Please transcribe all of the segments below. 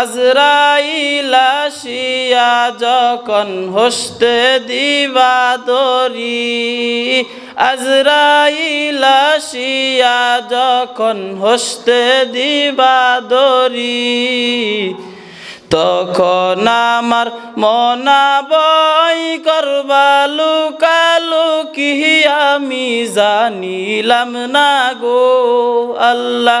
আজরাইল আসিয়া যখন হস্তে দিবা দরি আজরাইল আসিয়া যখন হস্তে দিবা দরি তখন আমার মনা বই করবা লুকালুকি আমি জানিলাম না গো আল্লাহ।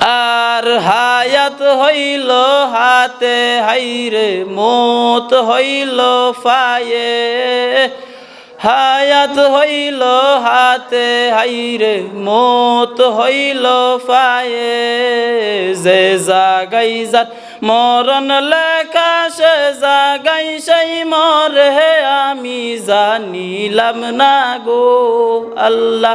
আর হায়াত হইল হাতে, হাইরে মত হইল ফায়ে হায়াত হইল হাতে, হাইরে মত হইল ফায়ে যে জাগাই যার মরণ লেখা, সে জাগাই সেই মরে। আমি জানিলাম না গো আল্লাহ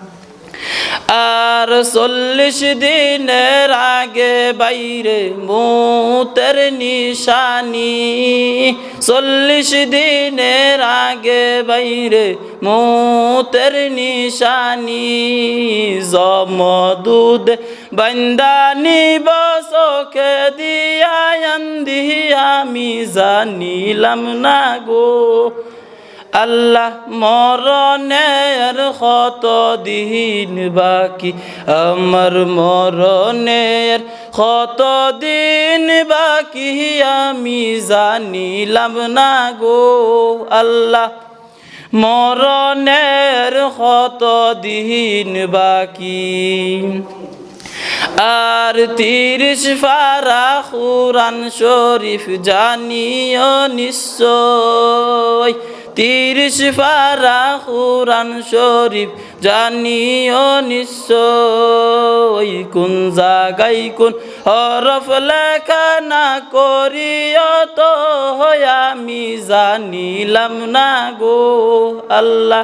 আর চল্লিশ দিনের আগে বাইরে মুতের নিশানি। চল্লিশ দিনের আগে বাইরে মুতের নিশানি। জম দুধ বন্দানি বসকে দিয়া আমি জানিলাম না গো। আল্লাহ মরণের কত দিন বাকি? আমার মরণের কত দিন বাকি? আমি জানিলাম না গো আল্লাহ। মরণের কত দিন বাকি? আর তিরিশ ফারা কুরান শরীফ জানিও নিশ্চয়। তিরিশ পারা কুরান শরীফ জানিও নিশ্চয়, কোন জাগাই কোন হরফ লেখা না করিও তো আমি জানিলাম না গো আল্লাহ।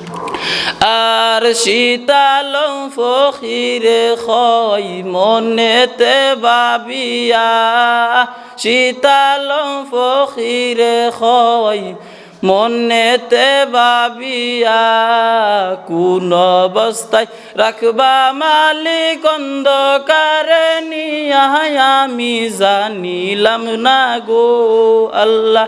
আর শীতাল ফকিরে খই মনেতে বাবিয়া শীতাল ফকিরে খই মনেতে বাবিয়া কোন অবস্থায় রাখবা মালিক অন্ধকারে নিয়া আমি জানিলাম না গো আল্লাহ।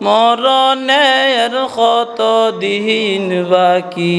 মরণের কত দিন বাকি?